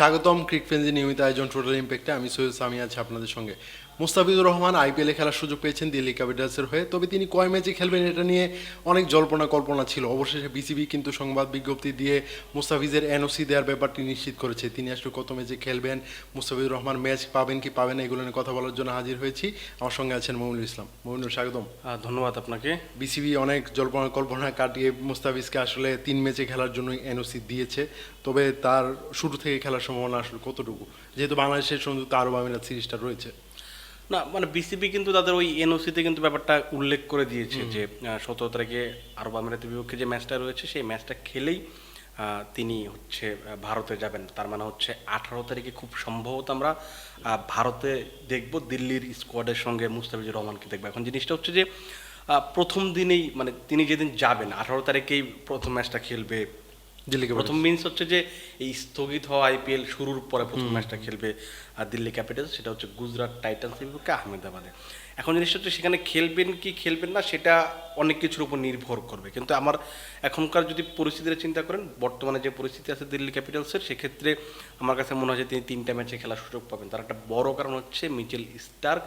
স্বাগতম ক্রিক ফ্রেন্সি নিয়মিত আয়োজন টোটাল ইম্প্যাক্টে আমি সৈয়দ সামি আছি আপনাদের সঙ্গে। মুস্তাফিজুর রহমান আইপিএলে খেলার সুযোগ পেয়েছেন দিল্লি ক্যাপিটালসের হয়ে। তবে তিনি কয় ম্যাচে খেলবেন এটা নিয়ে অনেক জল্পনা কল্পনা ছিল। অবশেষে বিসিবি কিন্তু সংবাদ বিজ্ঞপ্তি দিয়ে মুস্তাফিজের এনওসি দেওয়ার ব্যাপারটি নিশ্চিত করেছে। তিনি আসলে কত ম্যাচে খেলবেন মুস্তাফিজুর রহমান ম্যাচ পাবেন কি পাবেন না এগুলো নিয়ে কথা বলার জন্য হাজির হয়েছি। আমার সঙ্গে আছেন মমিনুল ইসলাম। মমিনুল স্বাগতম। ধন্যবাদ আপনাকে। বিসিবি অনেক জল্পনা কল্পনা কাটিয়ে মুস্তাফিজকে আসলে তিন ম্যাচে খেলার জন্য এনওসি দিয়েছে। তবে তার শুরু থেকে খেলার সম্ভাবনা আসলে কতটুকু? যেহেতু বাংলাদেশের সঙ্গে তো আরব আমিরাত সিরিজটা রয়েছে। না মানে বিসিবি কিন্তু তাদের ওই এনওসিতে কিন্তু ব্যাপারটা উল্লেখ করে দিয়েছে যে সতেরো তারিখে আরব আমিরাতের বিপক্ষে যে ম্যাচটা রয়েছে সেই ম্যাচটা খেলেই তিনি হচ্ছে ভারতে যাবেন। তার মানে হচ্ছে আঠারো তারিখে খুব সম্ভবত আমরা ভারতে দেখব দিল্লির স্কোয়াডের সঙ্গে মুস্তাফিজুর রহমানকে দেখব। এখন জিনিসটা হচ্ছে যে প্রথম দিনেই মানে তিনি যেদিন যাবেন আঠারো তারিখেই প্রথম ম্যাচটা খেলবে। দিল্লিকে প্রথম মিনস হচ্ছে যে এই স্থগিত হওয়া আইপিএল শুরুর পরে প্রথম ম্যাচটা খেলবে আর দিল্লি ক্যাপিটালস সেটা হচ্ছে গুজরাট টাইটান্সের বিপক্ষে আহমেদাবাদে। এখন জিনিসটা হচ্ছে সেখানে খেলবেন কি খেলবেন না, সেটা অনেক কিছুর উপর নির্ভর করবে। কিন্তু আমার এখনকার যদি পরিস্থিতির চিন্তা করেন, বর্তমানে যে পরিস্থিতি আছে দিল্লি ক্যাপিটালসের, সেক্ষেত্রে আমার কাছে মনে হয় যে তিনি তিনটা ম্যাচে খেলার সুযোগ পাবেন। তার একটা বড় কারণ হচ্ছে মিচেল স্টার্ক,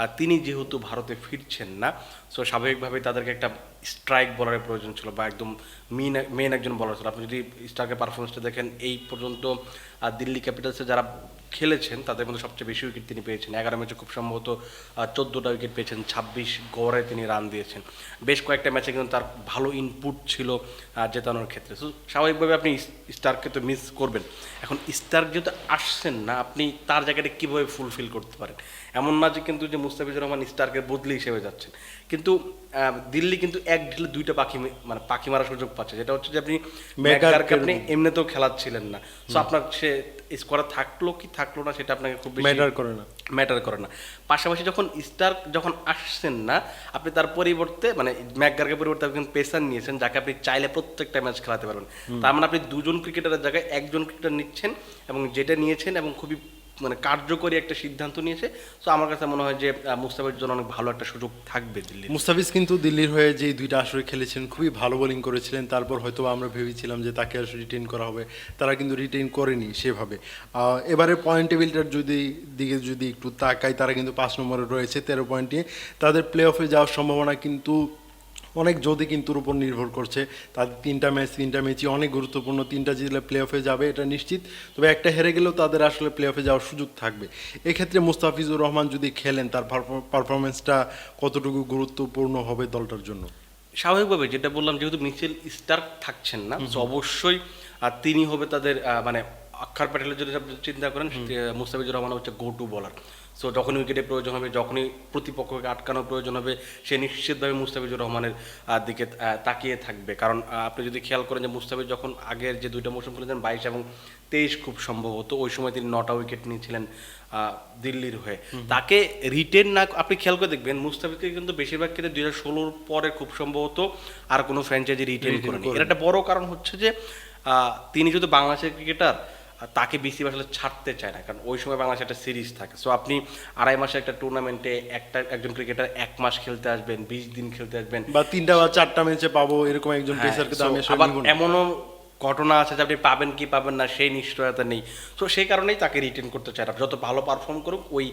আর তিনি যেহেতু ভারতে ফিরছেন না সো স্বাভাবিকভাবেই তাদেরকে একটা স্ট্রাইক বলারের প্রয়োজন ছিল বা একদম মেন মেন একজন বলার ছিল। আপনি যদি স্টার্কের পারফরমেন্সটা দেখেন, এই পর্যন্ত আহ, দিল্লি ক্যাপিটালসে যারা খেলেছেন তাদের মধ্যে সবচেয়ে বেশি উইকেট তিনি পেয়েছেন। এগারো ম্যাচে খুব সম্ভবত চোদ্দোটা উইকেট পেয়েছেন ছাব্বিশ গড়ে তিনি রান দিয়েছেন। বেশ কয়েকটা ম্যাচে কিন্তু তার ভালো ইনপুট ছিল জেতানোর ক্ষেত্রে। তো স্বাভাবিকভাবে আপনি স্টার্ককে তো মিস করবেন। এখন স্টার্ক যেহেতু আসছেন না আপনি তার জায়গাটা কীভাবে ফুলফিল করতে পারেন? এমন না যে কিন্তু যে মুস্তাফিজুর রহমান স্টার্কের বদলি হিসেবে যাচ্ছেন। কিন্তু দিল্লি কিন্তু এক ঢিলে দুইটা পাখি মানে পাখি মারার সুযোগ পাচ্ছে। যেটা হচ্ছে যে আপনি ম্যাকারকে আপনি এমনিতেও খেলাচ্ছিলেন না। সো আপনার সে স্কোয়ারে থাকল কি থাকল না সেটা আপনাকে খুব ম্যাটার করে না। ম্যাটার করে না। পাশাপাশি যখন স্টার যখন আসছেন না আপনি তার পরিবর্তে মানে ম্যাকগার্গের পরিবর্তে আপনি পেসার নিয়েছেন যাকে আপনি চাইলে প্রত্যেকটা ম্যাচ খেলাতে পারবেন। তার মানে আপনি দুজন ক্রিকেটারের জায়গায় একজন ক্রিকেটার নিচ্ছেন এবং যেটা নিয়েছেন এবং খুবই মানে কার্যকরী একটা সিদ্ধান্ত নিয়েছে। সো আমার কাছে মনে হয় যে আহ, মুস্তাফিজের জন্য অনেক ভালো একটা সুযোগ থাকবে দিল্লি মুস্তাফিজ কিন্তু দিল্লির হয়ে যে দুইটা আসরে খেলেছেন খুবই ভালো বোলিং করেছিলেন। তারপর হয়তো আমরা ভেবেছিলাম যে তাকে আসলে রিটেন করা হবে। তারা কিন্তু রিটেন করেনি সেভাবে। এবারে পয়েন্ট টেবিলটার যদি দিকে যদি একটু তাকাই তারা কিন্তু পাঁচ নম্বরে রয়েছে তেরো পয়েন্ট নিয়ে। তাদের প্লে অফে যাওয়ার সম্ভাবনা কিন্তু অনেক যদি কিন্তুর উপর নির্ভর করছে। তাদের তিনটা ম্যাচ তিনটা ম্যাচই অনেক গুরুত্বপূর্ণ। তিনটা জিতলে প্লে অফে যাবে এটা নিশ্চিত। তবে একটা হেরে গেলেও তাদের আসলে প্লে অফে যাওয়ার সুযোগ থাকবে। এক্ষেত্রে মুস্তাফিজুর রহমান যদি খেলেন তার পারফরমেন্সটা কতটুকু গুরুত্বপূর্ণ হবে দলটার জন্য? স্বাভাবিকভাবে যেটা বললাম যেহেতু মিচেল স্টার্ক থাকছেন না তো অবশ্যই আর তিনি হবে তাদের মানে অক্ষর প্যাটেলের যদি চিন্তা করেন মুস্তাফিজুর রহমান হচ্ছে গো টু বলার সো যখনই উইকেটে প্রয়োজন হবে যখনই প্রতিপক্ষকে আটকানোর প্রয়োজন হবে সে নিশ্চিতভাবে মুস্তাফিজুর রহমানের দিকে তাকিয়ে থাকবে। কারণ আপনি যদি খেয়াল করেন যে মুস্তাফিজ যখন আগের যে দুইটা মৌসুম খেলেছেন বাইশ এবং তেইশ খুব সম্ভবত ওই সময় তিনি নটা উইকেট নিয়েছিলেন আহ, দিল্লির হয়ে। তাকে রিটেন না আপনি খেয়াল করে দেখবেন মুস্তাফিজকে কিন্তু বেশিরভাগ ক্ষেত্রে দুই হাজার ষোলোর পরে খুব সম্ভবত আর কোনো ফ্র্যাঞ্চাইজি রিটেন করেনি। এর একটা বড় কারণ হচ্ছে যে আহ, তিনি যেহেতু বাংলাদেশের ক্রিকেটার তাকে বেশি আসলে ছাড়তে চায় না কারণ ওই সময় বাংলাদেশে একটা সিরিজ থাকে। সো আপনি আড়াই মাসে একটা টুর্নামেন্টে একটা একজন ক্রিকেটার এক মাস খেলতে আসবেন বিশ দিন খেলতে আসবেন। বা তিনটা বা চারটা ম্যাচে পাবো এরকম একজন হ্যাঁ, পেসারকে আমি আবার এমনও ঘটনা আছে যে আপনি পাবেন কি পাবেন না সেই নিশ্চয়তা নেই। তো সেই কারণেই তাকে রিটেন করতে চায় যত ভালো পারফর্ম করুক ওই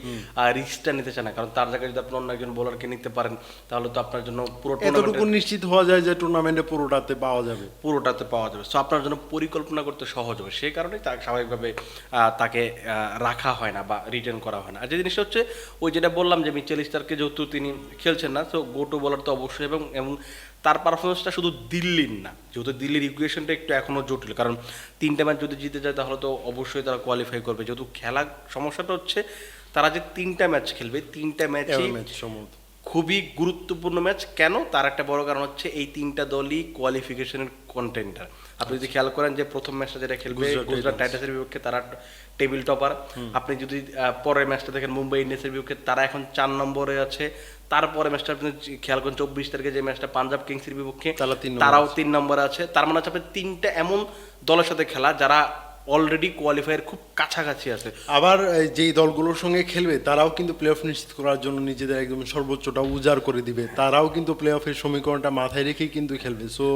রিস্কটা নিতে চায় না। কারণ তার জায়গায় যদি আপনি অন্য একজন বোলারকে নিতে পারেন তাহলে তো আপনার জন্য পুরো এতটুকু নিশ্চিত হওয়া যায় যে টুর্নামেন্টে পুরোটাতে পাওয়া যাবে? পুরোটাতে পাওয়া যাবে। সো আপনার জন্য পরিকল্পনা করতে সহজ হবে। সেই কারণেই তাকে স্বাভাবিকভাবে তাকে রাখা হয় না বা রিটার্ন করা হয় না। আর যে জিনিসটা হচ্ছে ওই যেটা বললাম যে মিচেল স্টারকে যেহেতু তিনি খেলছেন না তো গো টু বলার তো অবশ্যই এবং এবং তার পারফরমেন্সটা শুধু দিল্লির না যেহেতু দিল্লির ইকুয়েশনটা একটু এখনও জটিল কারণ তিনটে ম্যাচ যদি জিতে যায় তাহলে তো অবশ্যই তারা কোয়ালিফাই করবে। যেহেতু খেলা সমস্যাটা হচ্ছে তারা যে তিনটা ম্যাচ খেলবে তিনটা ম্যাচই ম্যাচ খুবই গুরুত্বপূর্ণ ম্যাচ কেন? তার একটা বড় কারণ হচ্ছে এই তিনটা দলই কোয়ালিফিকেশনের কন্টেন্টার আপনি যদি খেয়াল করেন যে প্রথম ম্যাচটা যেটা খেলবে গুজরাট টাইটাসের বিপক্ষে তারা টেবিল টপার আপনি যদি পরের ম্যাচটা দেখেন মুম্বাই ইন্ডিয়ান্সের বিপক্ষে তারা এখন চার নম্বরে আছে। তারপরে ম্যাচটা আপনি খেয়াল করেন চব্বিশ তারিখে যে ম্যাচটা পাঞ্জাব কিংসের বিপক্ষে তারাও তিন নম্বরে আছে। তার মানে হচ্ছে আপনি তিনটা এমন দলের সাথে খেলা যারা অলরেডি কোয়ালিফায়ার খুব কাছাকাছি আছে। আবার যেই দলগুলোর সঙ্গে খেলবে তারাও কিন্তু প্লে অফ নিশ্চিত করার জন্য নিজেদের একদম সর্বোচ্চটা উজাড় করে দিবে। তারাও কিন্তু প্লে অফের সমীকরণটা মাথায় রেখেই কিন্তু খেলবে। সো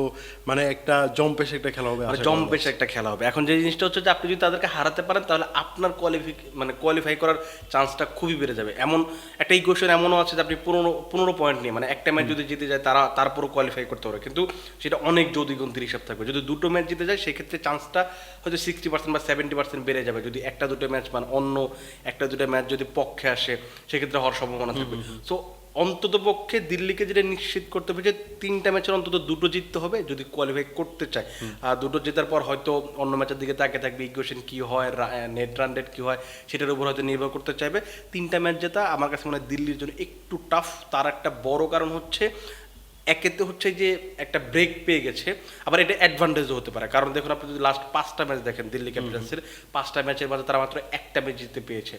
মানে একটা জম্পেশ একটা খেলা হবে মানে জম্পেশ একটা খেলা হবে। এখন যে জিনিসটা হচ্ছে যে আপনি যদি তাদেরকে হারাতে পারেন তাহলে আপনার কোয়ালিফি মানে কোয়ালিফাই করার চান্সটা খুবই বেড়ে যাবে। এমন একটা ইকুয়েশন এমনও আছে যে আপনি পনেরো পনেরো পয়েন্ট নিয়ে মানে একটা ম্যাচ যদি জিতে যায় তারা তারপরও কোয়ালিফাই করতে পারে কিন্তু সেটা অনেক যৌদিগন্তির হিসাব থাকবে যদি দুটো ম্যাচ জিতে যায় সেক্ষেত্রে চান্সটা হয়তো সিক্সটি পার্সেন্ট বা সেভেন্টি পার্সেন্ট বেড়ে যাবে। যদি একটা দুটো ম্যাচ মানে অন্য একটা দুটো ম্যাচ যদি পক্ষে আসে সেক্ষেত্রে হওয়ার সম্ভাবনা থাকবে। সো অন্তত পক্ষে দিল্লিকে যেটা নিশ্চিত করতে হবে যে তিনটা ম্যাচের অন্তত দুটো জিততে হবে যদি কোয়ালিফাই করতে চায়। আর দুটো জেতার পর হয়তো অন্য ম্যাচের দিকে তাকে থাকবে ইকুয়েশন কী হয় নেট রান রেট কি হয় সেটার উপর হয়তো নির্ভর করতে চাইবে। তিনটা ম্যাচ জেতা আমার কাছে মনে হয় দিল্লির জন্য একটু টাফ তার একটা বড় কারণ হচ্ছে একেতে হচ্ছে যে একটা ব্রেক পেয়ে গেছে আবার এটা অ্যাডভান্টেজও হতে পারে। কারণ দেখুন আপনি যদি লাস্ট পাঁচটা ম্যাচ দেখেন দিল্লি ক্যাপিটালসের পাঁচটা ম্যাচের মাঝে তারা মাত্র একটা ম্যাচ জিততে পেয়েছে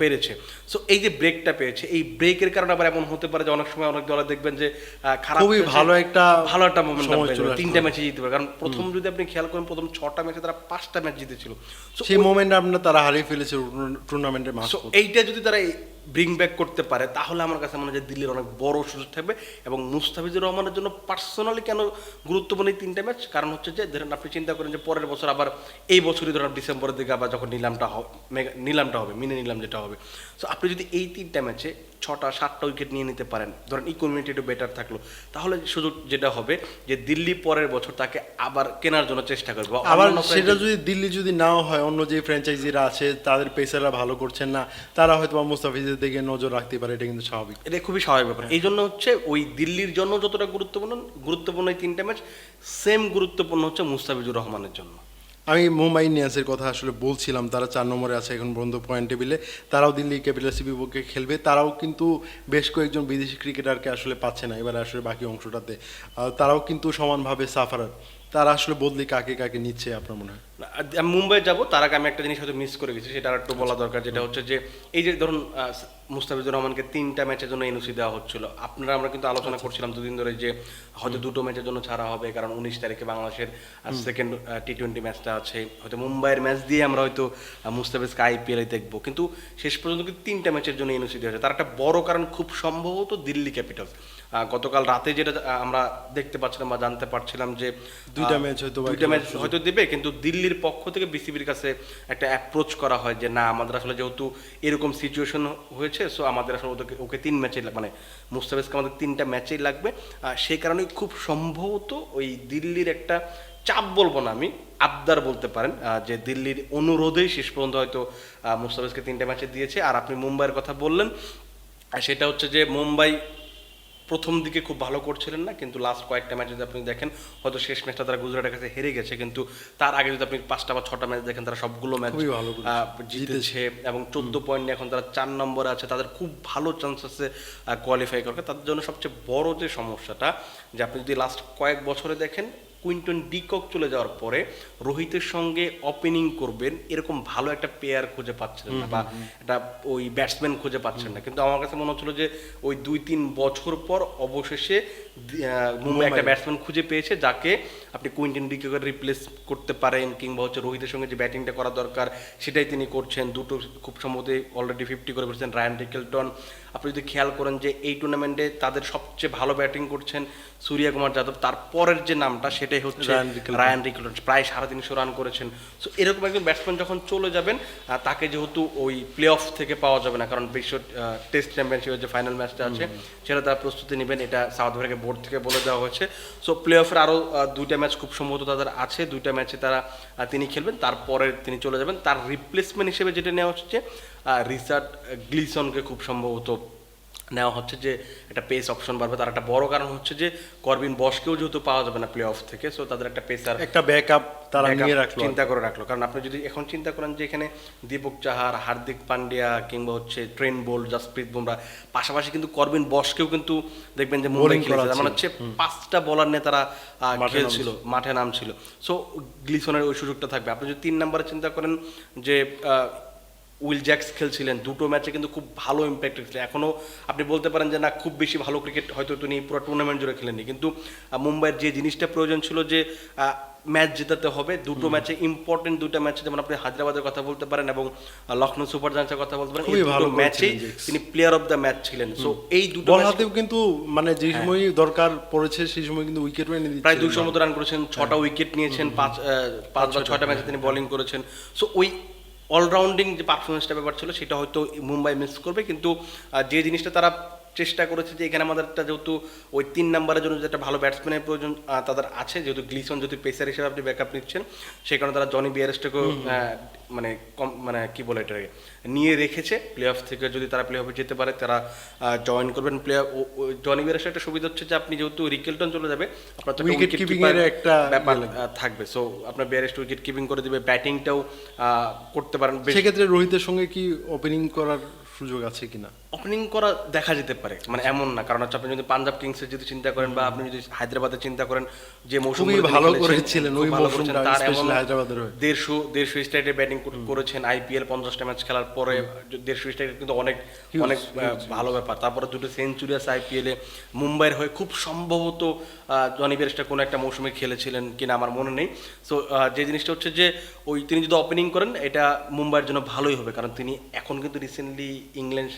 পেরেছে। সো এই যে ব্রেকটা পেয়েছে এই ব্রেকের কারণে আবার এমন হতে পারে যে অনেক সময় অনেক দলে দেখবেন যে খারাপ খুবই ভালো একটা ভালো একটা মোমেন্টাম আসলো। তিনটা ম্যাচে জিততে পারে। কারণ প্রথম যদি আপনি খেয়াল করেন প্রথম ছটা ম্যাচে তারা পাঁচটা ম্যাচ জিতেছিল। সেই মোমেন্ট আপনার তারা হারিয়ে ফেলেছে টুর্নামেন্টের মাস এইটা যদি তারা ব্রিং ব্যাক করতে পারে, তাহলে আমার কাছে মনে হয় দিল্লির অনেক বড় সুযোগ থাকবে এবং মুস্তাফিজুর রহমানের জন্য পার্সোনালি কেন গুরুত্বপূর্ণ এই তিনটা ম্যাচ কারণ হচ্ছে যে, ধরেন আপনি চিন্তা করেন যে পরের বছর আবার এই বছরই ধরেন ডিসেম্বরের দিকে আবার যখন নিলামটা হবে নিলামটা হবে, মিনি নিলাম যেটা হবে। সো আপনি যদি এই তিনটা ম্যাচে ছটা সাতটা উইকেট নিয়ে নিতে পারেন। ধরেন ইকোনমিটি একটু বেটার থাকল। তাহলে সুযোগ যেটা হবে যে দিল্লি পরের বছর তাকে আবার কেনার জন্য চেষ্টা করবে আবার সেটা যদি দিল্লি যদি নাও হয় অন্য যে ফ্র্যাঞ্চাইজিরা আছে তাদের পেসাররা ভালো করছেন না তারা হয়তো বা মুস্তাফিজের দিকে নজর রাখতে পারে এটা কিন্তু স্বাভাবিক। এটা খুবই স্বাভাবিক ব্যাপার। এই জন্য হচ্ছে ওই দিল্লির জন্য যতটা গুরুত্বপূর্ণ গুরুত্বপূর্ণ এই তিনটা ম্যাচ সেম গুরুত্বপূর্ণ হচ্ছে মুস্তাফিজুর রহমানের জন্য। আমি মুম্বাই ইন্ডিয়ান্সের কথা আসলে বলছিলাম তারা চার নম্বরে আছে এখন পর্যন্ত পয়েন্ট টেবিলে তারাও দিল্লি ক্যাপিটালসের বিপক্ষে খেলবে। তারাও কিন্তু বেশ কয়েকজন বিদেশি ক্রিকেটারকে আসলে পাচ্ছে না এবার আসলে বাকি অংশটাতে। তারাও কিন্তু সমানভাবে সাফারার তারা আসলে বদলি কাকে কাকে নিচ্ছে আপনার মনে হয়? মুম্বাই যাব তার আগে আমি একটা জিনিস হয়তো মিস করে গেছি সেটা আর একটু বলা দরকার যেটা হচ্ছে যে এই যে ধরুন মুস্তাফিজুর রহমানকে তিনটা ম্যাচের জন্য এনওসি দেওয়া হচ্ছিল। আপনারা আমরা কিন্তু আলোচনা করছিলাম দুদিন ধরে যে হয়তো দুটো ম্যাচের জন্য ছাড়া হবে কারণ উনিশ তারিখে বাংলাদেশের সেকেন্ড টি টোয়েন্টি ম্যাচটা আছে। হয়তো মুম্বাইয়ের ম্যাচ দিয়ে আমরা হয়তো মুস্তাফিজকে আইপিএলে দেখব। কিন্তু শেষ পর্যন্ত কিন্তু তিনটা ম্যাচের জন্য এনওসি দেওয়া হয়েছে। তার একটা বড় কারণ খুব সম্ভবত দিল্লি ক্যাপিটালস। গতকাল রাতে যেটা আমরা দেখতে পাচ্ছিলাম বা জানতে পারছিলাম যে দুইটা ম্যাচ হয়তো দুইটা ম্যাচ হয়তো দেবে কিন্তু দিল্লির পক্ষ থেকে বিসিবির কাছে একটা অ্যাপ্রোচ করা হয় যে না আমাদের আসলে যেহেতু এরকম সিচুয়েশন হয়েছে সো আমাদের আসলে ওদেরকে, ওকে তিন ম্যাচে মানে মুস্তাফিজকে আমাদের তিনটা ম্যাচেই লাগবে। সেই কারণেই খুব সম্ভবত ওই দিল্লির একটা চাপ বলব না আমি, আবদার বলতে পারেন যে দিল্লির অনুরোধেই শেষ পর্যন্ত হয়তো মুস্তাফিজকে তিনটা ম্যাচে দিয়েছে। আর আপনি মুম্বাইয়ের কথা বললেন সেটা হচ্ছে যে মুম্বাই প্রথম দিকে খুব ভালো করছিলেন না কিন্তু লাস্ট কয়েকটা ম্যাচ যদি আপনি দেখেন হয়তো শেষ ম্যাচটা তারা গুজরাটের কাছে হেরে গেছে কিন্তু তার আগে যদি আপনি পাঁচটা বা ছটা ম্যাচ দেখেন তারা সবগুলো ম্যাচ। জিতেছে এবং চোদ্দ পয়েন্ট নিয়ে এখন তারা চার নম্বরে আছে তাদের খুব ভালো চান্স আছে কোয়ালিফাই করবে তাদের জন্য সবচেয়ে বড় যে সমস্যাটা যে আপনি যদি লাস্ট কয়েক বছরে দেখেন কুইন্টন ডিকক চলে যাওয়ার পরে রোহিতের সঙ্গে ওপেনিং করবেন এরকম ভালো একটা প্লেয়ার খুঁজে পাচ্ছেন না বা একটা ওই ব্যাটসম্যান খুঁজে পাচ্ছেন না। কিন্তু আমার কাছে মনে হচ্ছিল যে ওই দুই তিন বছর পর অবশেষে মুম্বাই একটা ব্যাটসম্যান খুঁজে পেয়েছে যাকে আপনি কুইন্টন ডিককে রিপ্লেস করতে পারেন কিংবা হচ্ছে রোহিতের সঙ্গে যে ব্যাটিংটা করা দরকার সেটাই তিনি করছেন। দুটো খুব সম্ভবত অলরেডি ফিফটি করে ফেলছেন রায়ান রিকেলটন। আপনি যদি খেয়াল করেন যে এই টুর্নামেন্টে তাদের সবচেয়ে ভালো ব্যাটিং করছেন সূর্য কুমার যাদব। তারপরের যে নামটা সেটাই হচ্ছে। Ryan Rickelton. প্রায় সাড়ে তিনশো রান করেছেন। সো এরকম একজন ব্যাটসম্যান যখন চলে যাবেন তাকে যেহেতু ওই প্লে অফ থেকে পাওয়া যাবে না কারণ বিশ্ব টেস্ট চ্যাম্পিয়নশিপের যে ফাইনাল ম্যাচটা আছে সেটা তারা প্রস্তুতি নেবেন। এটা সাউথ আফ্রিকা বোর্ড থেকে বলে দেওয়া হয়েছে। সো প্লে অফের আরও দুইটা ম্যাচ খুব সম্ভবত তাদের আছে। দুইটা ম্যাচে তারা তিনি খেলবেন। তারপরে তিনি চলে যাবেন। তার রিপ্লেসমেন্ট হিসেবে যেটা নেওয়া হচ্ছে রিচার্ড গ্লিসনকে খুব সম্ভবত নেওয়া হচ্ছে যে একটা পেস অপশন বাড়বে। তার একটা বড় কারণ হচ্ছে যে করবিন বসকেও যেহেতু পাওয়া যাবে না প্লে অফ থেকে সো তাদের একটা পেসার একটা ব্যাকআপ তারা নিয়ে রাখল। চিন্তা করে রাখল। কারণ আপনি যদি এখন চিন্তা করেন যে এখানে দীপক চাহার হার্দিক পান্ডিয়া কিংবা হচ্ছে ট্রেন বোল জাসপ্রীত বুমরা পাশাপাশি কিন্তু করবিন বসকেও কিন্তু দেখবেন যে মুম্বাই Bowling খেলেছে। তার মানে হচ্ছে পাঁচটা বলার নিয়ে তারা খেলছিল মাঠে নামছিল। সো গ্লিসনের ওই সুযোগটা থাকবে। আপনি যদি তিন নম্বরে চিন্তা করেন যে আহ, উইল জ্যাক্স খেলছিলেন দুটো ম্যাচে কিন্তু খুব ভালো ইম্প্যাক্ট রেখেছিলেন। এখনও আপনি বলতে পারেন যে না খুব বেশি ভালো ক্রিকেট হয়তো তিনি পুরো টুর্নামেন্ট জুড়ে খেলেননি। কিন্তু মুম্বাইয়ের যে জিনিসটা প্রয়োজন ছিল যে ম্যাচ জেতাতে হবে দুটো ম্যাচে ইম্পর্টেন্ট দুটো ম্যাচে যেমন আপনি হায়দ্রাবাদের কথা বলতে পারেন এবং লখনৌ সুপার জায়ান্টসের কথা বলতে পারেন এই ভালো দুটো ম্যাচেই তিনি প্লেয়ার অফ দ্য ম্যাচ ছিলেন। সো এই দুটো বল হাতেও কিন্তু মানে যে সময় দরকার পড়েছে সেই সময় কিন্তু উইকেট প্রায় দুশোর মতো রান করেছেন ছটা উইকেট নিয়েছেন পাঁচ পাঁচ বা ছয়টা ম্যাচে তিনি বোলিং করেছেন। সো ওই অলরাউন্ডিং যে পারফরমেন্সটা ব্যাপার ছিল সেটা হয়তো মুম্বাই মিস করবে কিন্তু যে জিনিসটা তারা চেষ্টা করেছে যে এখানে আমাদেরটা যেহেতু ওই তিন নাম্বারের জন্য যে একটা ভালো ব্যাটসম্যানের প্রয়োজন তাদের আছে যেহেতু গ্লিসন যদি পেসার হিসেবে আপনি ব্যাকআপ নিচ্ছেন সেই কারণে তারা জনি বিয়ারেস্টকেও মানে কম মানে কি বলে এটাকে নিয়ে রেখেছে। প্লে অফ থেকে যদি তারা প্লে অফে যেতে পারে তারা জয়েন করবেন প্লে অফ জনি বিয়ারেস্টের একটা সুবিধা হচ্ছে যে আপনি যেহেতু রিকেলটন চলে যাবে আপনার একটা keeping keeper এর একটা ব্যাপার ইয়ে থাকবে। সো আপনার বিয়ারেস্ট উইকেট কিপিং করে দিবে ব্যাটিংটাও করতে পারেন। সেক্ষেত্রে রোহিতের সঙ্গে কি ওপেনিং করার সুযোগ আছে কিনা? ওপেনিং করা দেখা যেতে পারে মানে এমন না। কারণ হচ্ছে আপনি যদি পাঞ্জাব কিংসের যদি চিন্তা করেন বা আপনি যদি হায়দ্রাবাদের চিন্তা করেন যে মৌসুম ভালো করেছিলেন ওই মৌসুমটা, হায়দ্রাবাদের হয়ে। দেড়শো দেড়শো স্ট্রাইটে ব্যাটিং করেছেন আইপিএল পঞ্চাশটা ম্যাচ খেলার পরে দেড়শো স্ট্রাইট কিন্তু অনেক অনেক ভালো ব্যাপার। তারপরে দুটো সেঞ্চুরি আছে আইপিএলে। মুম্বাইয়ের হয়ে খুব সম্ভবত জনি বেরেস্টা কোনো একটা মৌসুমে খেলেছিলেন কিনা আমার মনে নেই। সো যে জিনিসটা হচ্ছে যে, ওই তিনি যদি ওপেনিং করেন, এটা মুম্বাইয়ের জন্য ভালোই হবে, কারণ তিনি এখন কিন্তু রিসেন্টলি ইংল্যান্ড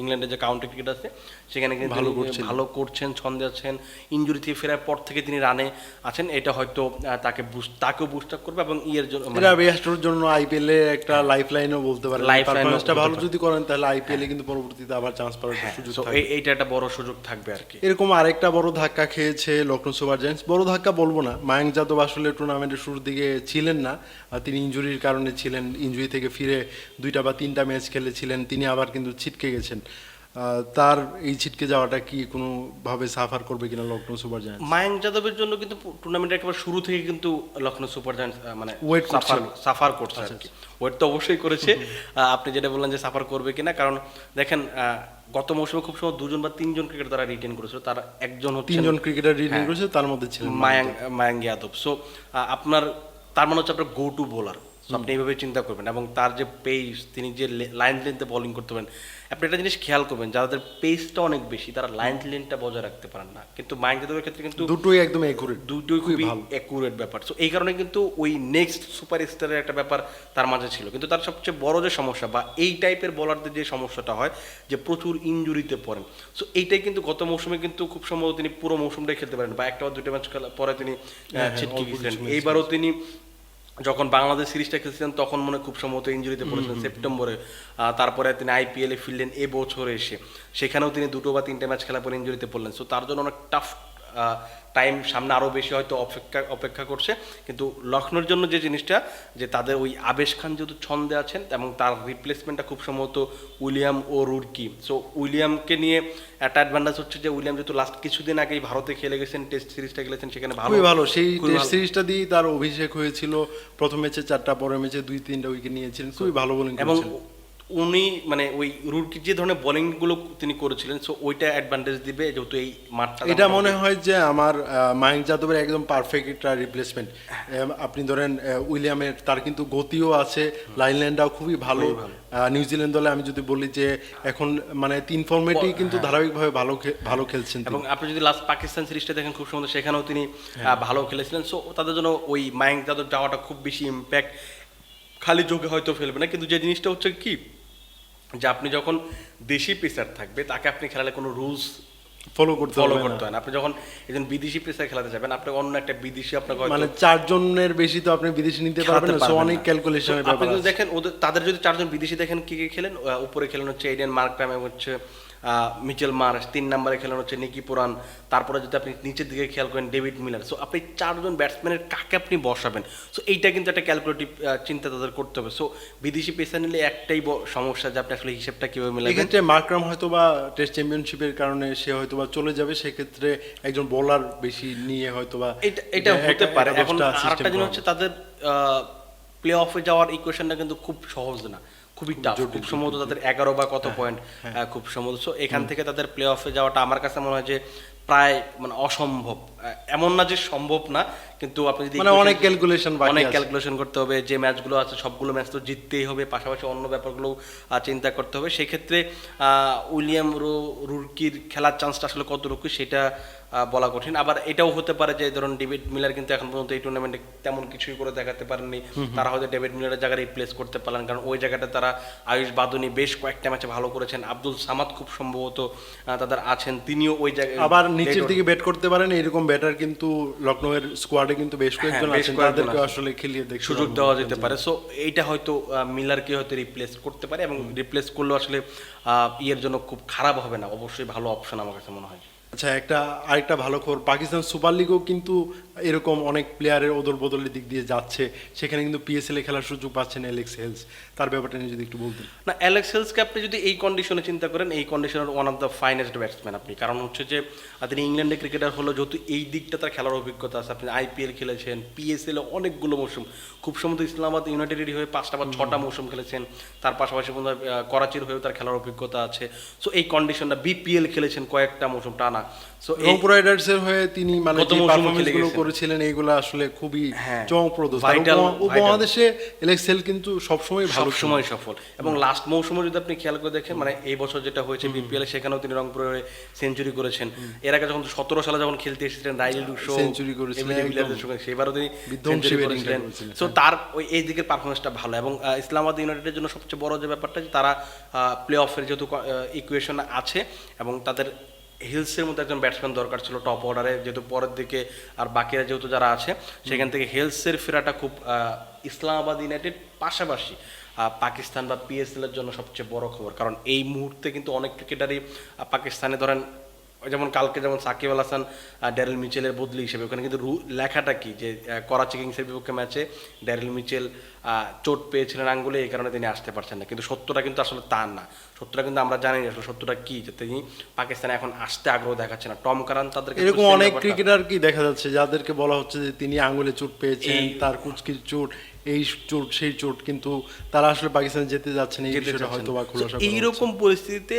ইংল্যান্ডের যে কাউন্টি ক্রিকেট আছে সেখানে কিন্তু ভালো করছেন। ভালো করছেন ছন্দে আছেন ইঞ্জুরি থেকে ফেরার পর থেকে তিনি রানে আছেন এটা হয়তো তাকে তাকেও বুস্ট আপ করবে এবং ইয়ের জন্য মানে এটা বেস্টর জন্য আইপিএল এ একটা লাইফ লাইনও বলতে পারে লাইফ বলতে ভালো যদি করেন তাহলে আইপিএল এ কিন্তু পরবর্তীতে আবার চান্স পাওয়ার সুযোগ so থাকে এইটা একটা বড় সুযোগ থাকবে আর কি। এরকম আরেকটা বড় ধাক্কা খেয়েছে লখনৌ সুপার জায়ান্টস। বড় ধাক্কা বলব না মায়াঙ্ক যাদব আসলে টুর্নামেন্টের শুরুর দিকে ছিলেন না তিনি ইনজুরির কারণে ছিলেন ইনজুরি থেকে ফিরে দুইটা বা তিনটা ম্যাচ খেলেছিলেন তিনি আবার কিন্তু ছিটকে গেছেন। আহ, তার এই ছিটকে যাওয়াটা কি কোনোভাবে সাফার করবে কিনা লখনৌ সুপার জায়ান্টস? মায়াঙ্ক যাদবের জন্য কিন্তু টুর্নামেন্টের একেবারে শুরু থেকে কিন্তু লখনৌ সুপার জায়ান্টস মানে Wait সাফার সাফার করছে আর কি। ওয়েট তো অবশ্যই করেছে। আপনি যেটা বললেন যে সাফার করবে কিনা কারণ দেখেন আহ, গত মৌসুমে খুব সময় দুজন বা তিনজন ক্রিকেটার তারা রিটেন করেছিল তার একজন হচ্ছে তিনজন ক্রিকেটার হ্যাঁ। করেছে তার মধ্যে ছিলেন মায়াঙ্ক। মায়াঙ্ক যাদব। সো আপনার তার মানে হচ্ছে আপনার গো টু বোলার আপনি এইভাবে চিন্তা করবেন এবং তার যে পেস তিনি যে লাইন লেন্থে বোলিং করতে পারেন আপনি একটা জিনিস খেয়াল করবেন যাদের পেসটা অনেক বেশি তারা লাইন লেন্থটা বজায় রাখতে পারেন না। কিন্তু মায়াঙ্ক যাদবের ক্ষেত্রে কিন্তু দুটোই একদম একুরেট দুটোই খুবই অ্যাকুরেট ব্যাপার। সো এই কারণে কিন্তু ওই নেক্সট সুপার স্টারের একটা ব্যাপার তার মাঝে ছিল। কিন্তু তার সবচেয়ে বড় যে সমস্যা বা এই টাইপের বলারদের যে সমস্যাটা হয় যে প্রচুর ইনজুরিতে পড়েন। সো এইটাই কিন্তু গত মৌসুমে কিন্তু খুব সম্ভবত তিনি পুরো মৌসুমটাই খেলতে পারেন বা একটা বা দুটো ম্যাচ পরে তিনি আহ, হ্যাঁ, ছিটকে গেছিলেন এইবারও তিনি যখন বাংলাদেশ সিরিজটা খেলছিলেন তখন মনে হয় খুব সম্ভবত ইঞ্জুরিতে পড়েছিলেন সেপ্টেম্বরে। তারপরে তিনি আইপিএল এ ফিরলেন এ বছরে এসে। সেখানেও তিনি দুটো বা তিনটে ম্যাচ খেলার পরে ইঞ্জুরিতে পড়লেন। সো তার জন্য অনেক টাফ টাইম সামনে আরও বেশি হয়তো অপেক্ষা অপেক্ষা করছে। কিন্তু লখনৌর জন্য যে জিনিসটা যে তাদের ওই আবেশ খান যেহেতু ছন্দে আছেন এবং তার রিপ্লেসমেন্টটা খুব সম্ভবত উইলিয়াম ও রুডকি সো উইলিয়ামকে নিয়ে একটা অ্যাডভান্টেজ হচ্ছে যে উইলিয়াম যেহেতু লাস্ট কিছুদিন আগেই ভারতে খেলে গেছেন টেস্ট সিরিজটা খেলেছেন সেখানে ভালো খুবই ভালো। সেই টেস্ট সিরিজটা দিয়ে তার অভিষেক হয়েছিল। প্রথম ম্যাচে চারটা পরের ম্যাচে দুই তিনটা উইকেট নিয়েছিলেন। খুবই ভালো বোলিং এবং উনি মানে ওই রুটকি যে ধরনের বোলিংগুলো তিনি করেছিলেন সো ওইটা অ্যাডভান্টেজ দিবে যেহেতু এই মাঠটা এটা মনে হয় যে আমার মায়াঙ্ক যাদবের একদম পারফেক্ট একটা রিপ্লেসমেন্ট আপনি ধরেন উইলিয়ামের তার কিন্তু গতিও আছে লাইন ল্যান্ডটাও খুবই ভালো। নিউজিল্যান্ড দলে আমি যদি বলি যে এখন মানে তিন ফর্মেটেই কিন্তু ধারাবাহিকভাবে ভালো ভালো খেলছেন এবং আপনি যদি লাস্ট পাকিস্তান সিরিজটা দেখেন খুব সুন্দর সেখানেও তিনি আহ, ভালো খেলেছিলেন। সো তাদের জন্য ওই মায়াঙ্ক যাদব যাওয়াটা খুব বেশি ইম্প্যাক্ট খালি যোগে হয়তো ফেলবে না কিন্তু যে জিনিসটা হচ্ছে কি যে আপনি যখন দেশি পেসার থাকবে তাকে আপনি খেলালে কোনো রুলস ফলো করতে ফলো করতে হয় না। আপনি যখন একজন বিদেশি পেসার খেলাতে যাবেন আপনি অন্য একটা বিদেশি আপনাকে মানে চারজনের বেশি তো আপনি বিদেশি নিতে পারবেন না সো অনেক ক্যালকুলেশন ক্যালকুলেশনের তো আপনি দেখেন ওদের তাদের যদি চারজন বিদেশি দেখেন কি কি খেলেন? উপরে খেলেন হচ্ছে এডিয়ান মার্ক এবং হচ্ছে মিচেল মার্স তিন নম্বরে খেলেন হচ্ছে নিকি পুরান। তারপরে যদি আপনি নিচের দিকে খেয়াল করেন ডেভিড মিলার। সো আপনি চারজন ব্যাটসম্যানের কাকে আপনি বসাবেন? সো এইটা কিন্তু একটা ক্যালকুলেটিভ চিন্তা তাদের করতে হবে। সো বিদেশি পেসার নিলে একটাই সমস্যা যে আপনি আসলে হিসেবটা কীভাবে মিলাবেন? এক্ষেত্রে মার্করাম হয়তো বা টেস্ট চ্যাম্পিয়নশিপের কারণে সে হয়তো বা চলে যাবে। সেক্ষেত্রে একজন বোলার বেশি নিয়ে হয়তো বা এটা এটা হতে পারে। এখন আরেকটা জিনিস হচ্ছে তাদের প্লে অফে যাওয়ার ইকুয়েশনটা কিন্তু খুব সহজ না। খুবই টাফ খুব সম্ভবত তাদের এগারো বা কত হ্যাঁ, পয়েন্ট খুব সম্ভবত। সো এখান থেকে তাদের প্লে অফে যাওয়াটা আমার কাছে মনে হয় যে প্রায় মানে অসম্ভব। এমন না যে সম্ভব না কিন্তু আপনি যদি মানে অনেক ক্যালকুলেশন অনেক ক্যালকুলেশন করতে হবে যে ম্যাচগুলো আছে সবগুলো ম্যাচ তো জিততেই হবে পাশাপাশি অন্য ব্যাপারগুলো চিন্তা করতে হবে। সেক্ষেত্রে আহ, উইলিয়াম রো রুরকির খেলার চান্সটা আসলে কতটুকু সেটা বলা কঠিন। আবার এটাও হতে পারে যে ধরুন ডেভিড মিলার কিন্তু এখন পর্যন্ত এই টুর্নামেন্টে তেমন কিছুই করে দেখাতে পারেননি। তারা হয়তো ডেভিড মিলারের জায়গায় রিপ্লেস করতে পারলেন। কারণ ওই জায়গাটা তারা আয়ুষ বাদুনি বেশ কয়েকটা ম্যাচে ভালো করেছেন। আব্দুল সামাদ খুব সম্ভবত তাদের আছেন। তিনিও ওই জায়গায় আবার নিচের দিকে ব্যাট করতে পারেন। এরকম ব্যাটার কিন্তু লখনউয়ের স্কোয়াডে কিন্তু বেশ কয়েকজন হ্যাঁ, আছেন। তাদেরকে আসলে খেলিয়ে দেখতে সুযোগ দেওয়া যেতে পারে। সো এইটা হয়তো মিলারকে হয়তো রিপ্লেস করতে পারে এবং রিপ্লেস করলেও আসলে আহ, ইয়ের জন্য খুব খারাপ হবে না। অবশ্যই ভালো অপশন আমার কাছে মনে হয়। আচ্ছা একটা আরেকটা ভালো খবর। পাকিস্তান সুপার লিগও কিন্তু এরকম অনেক প্লেয়ারের ওদল বদলের দিক দিয়ে যাচ্ছে। সেখানে কিন্তু পিএসএল এ খেলার সুযোগ পাচ্ছেন এলেক্স হেলস তার ব্যাপারটা নিয়ে যদি একটু বলতেন। না অ্যালেক্স হেলসকে আপনি যদি এই কন্ডিশনে চিন্তা করেন এই কন্ডিশনের one of the finest batsman আপনি। কারণ হচ্ছে যে তিনি ইংল্যান্ডে ক্রিকেটার হলো যেহেতু এই দিকটা তার খেলার অভিজ্ঞতা আছে। আপনি আইপিএল খেলেছেন পিএসএল অনেকগুলো মৌসুম। খুব সম্ভবত ইসলামাবাদ ইউনাইটেডের হয়ে পাঁচটা বা ছটা মৌসুম খেলেছেন। তার পাশাপাশি করাচির হয়েও তার খেলার অভিজ্ঞতা আছে। সো এই কন্ডিশনটা বিপিএল খেলেছেন কয়েকটা মৌসুম টানা। সো রাইডার্সের হয়ে তিনি মানে যে গুলো করেছিলেন এইগুলো আসলে খুবই হ্যাঁ, চমকপ্রদ। উপমহাদেশে এলেক্স হেল কিন্তু সবসময় ভালো। সবসময় সফল। এবং লাস্ট মৌসুমে যদি আপনি খেয়াল করে দেখেন মানে এই বছর যেটা হয়েছে বিপিএল সেখানেও তিনি রংপুরে সেঞ্চুরি করেছেন। এর আগে যখন সতেরো সালে যখন খেলতে এসেছিলেন রাইল ডুশো Century করেছিলেন, সেবারও তিনি বিধ্বংসী সেঞ্চুরি করেছিলেন। সো তার ওই এই দিকের পারফরমেন্সটা ভালো। এবং ইসলামাবাদ ইউনাইটেডের জন্য সবচেয়ে বড় যে ব্যাপারটা যে তারা প্লে অফের যেহেতু ইকুয়েশন আছে এবং তাদের হিলসের মধ্যে একজন ব্যাটসম্যান দরকার ছিল টপ অর্ডারে যেহেতু পরের দিকে আর বাকিরা যেহেতু যারা আছে, সেখান থেকে হিলসের ফেরাটা খুব ইসলামাবাদ ইউনাইটেড পাশাপাশি পাকিস্তান বা পিএসএল এর জন্য সবচেয়ে বড় খবর। কারণ এই মুহূর্তে কিন্তু অনেক ক্রিকেটারই পাকিস্তানে ধরেন যেমন কালকে যেমন সাকিব আল হাসান ড্যারেল মিচেলের বদলি হিসেবে ওখানে কিন্তু লেখাটা কি? যে করাচি কিংসের বিপক্ষে ম্যাচে ড্যারেল মিচেল চোট পেয়েছিলেন আঙ্গুলে এই কারণে তিনি আসতে পারছেন না। কিন্তু সত্যটা কিন্তু আসলে তার না। সত্যটা কিন্তু আমরা জানি না আসলে সত্যটা কি? যে তিনি পাকিস্তানে এখন আসতে আগ্রহ দেখাচ্ছে না। টম কারান তাদের ক্ষেত্রে এরকম অনেক ক্রিকেটার কি দেখা যাচ্ছে যাদেরকে বলা হচ্ছে যে তিনি আঙুলে চোট পেয়েছেন তার কুচকির চোট এই চোট সেই চোট কিন্তু তারা আসলে পাকিস্তানে যেতে যাচ্ছেন এই বিষয়টা হয়তো বা খোলাসা এইরকম পরিস্থিতিতে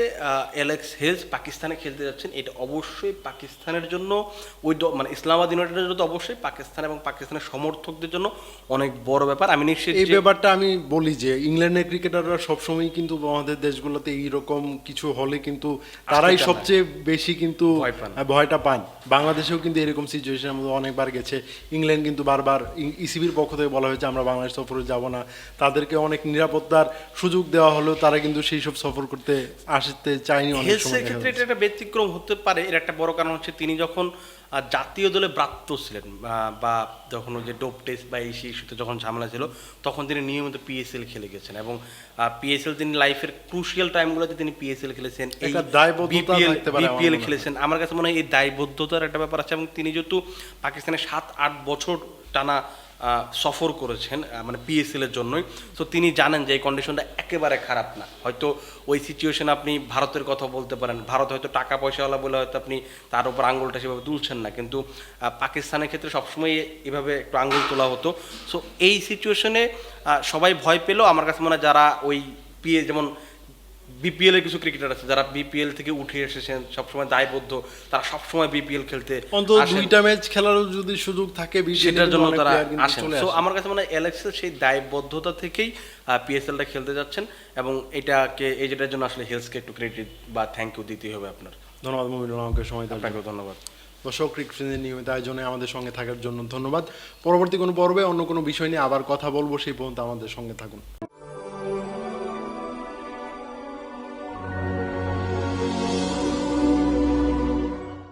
অ্যালেক্স হেলস পাকিস্তানে খেলতে যাচ্ছেন এটা অবশ্যই পাকিস্তানের জন্য ওই মানে ইসলামাবাদ ইউনাইটেডের জন্য তো অবশ্যই পাকিস্তান এবং পাকিস্তানের সমর্থকদের জন্য অনেক বড় ব্যাপার। আমি নিশ্চিত এই ব্যাপারটা আমি বলি যে ইংল্যান্ডের ক্রিকেটাররা সবসময় কিন্তু আমাদের দেশগুলোতে এইরকম কিছু হলে কিন্তু তারাই সবচেয়ে বেশি কিন্তু ভয়টা পান। বাংলাদেশেও কিন্তু এরকম সিচুয়েশনের মধ্যে অনেকবার গেছে। ইংল্যান্ড কিন্তু বারবার ইসিবির পক্ষ থেকে বলা হয়েছে আমরা বাংলাদেশ সফরে যাব না। তাদেরকে অনেক নিরাপত্তার সুযোগ দেওয়া হলেও তারা কিন্তু সেই সব সফর করতে আসতে চায়নি অনেক সময় ক্ষেত্রে এটা একটা ব্যতিক্রম হতে পারে। এর একটা বড় কারণ হচ্ছে তিনি যখন জাতীয় দলে ব্রাত্য ছিলেন বা যখন ওই যে ডোপ টেস্ট বা এই সেই ইস্যুতে যখন ঝামেলা ছিল তখন তিনি নিয়মিত পিএসএল খেলে গেছেন এবং পিএসএল তিনি লাইফের ক্রুশিয়াল টাইমগুলোতে তিনি পিএসএল খেলেছেন। এই বিপিএল খেলেছেন। আমার কাছে মনে হয় এই দায়বদ্ধতার একটা ব্যাপার আছে এবং তিনি যেহেতু পাকিস্তানে সাত আট বছর টানা সফর করেছেন মানে পিএসএল এর জন্যই। তো তিনি জানেন যে এই কন্ডিশনটা একেবারে খারাপ না। হয়তো ওই সিচুয়েশন আপনি ভারতের কথা বলতে পারেন, ভারত হয়তো টাকা পয়সাওয়ালা বলে হয়তো আপনি তার উপর আঙ্গুলটা সেভাবে তুলছেন না। কিন্তু পাকিস্তানের ক্ষেত্রে সবসময় এভাবে একটু আঙ্গুল তোলা হতো। সো এই সিচুয়েশনে সবাই ভয় পেলেও আমার কাছে মনে হয় যারা ওই পিএ যেমন বিপিএল এর কিছু ক্রিকেটার আছে যারা বিপিএল থেকে উঠে এসেছেন সবসময় দায়বদ্ধ তারা সবসময় বিপিএল খেলতে অন্তত দুইটা ম্যাচ খেলারও যদি সুযোগ থাকে সেটার জন্য তারা আসেন। সো আমার কাছে মনে হয় অ্যালেক্সের সেই দায়বদ্ধতা থেকেই পিএসএলটা খেলতে যাচ্ছেন এবং এটাকে এই যেটার জন্য আসলে হেলসকে একটু ক্রেডিট বা থ্যাংক ইউ দিতেই হবে আপনার। ধন্যবাদ মুমিনুল আমাকে সময় দেওয়ার ধন্যবাদ। দর্শক ক্রিকেটের নিয়মিত আয়োজনে আমাদের সঙ্গে থাকার জন্য ধন্যবাদ। পরবর্তী কোনো পর্বে অন্য কোনো বিষয় নিয়ে আবার কথা বলব সেই পর্যন্ত আমাদের সঙ্গে থাকুন।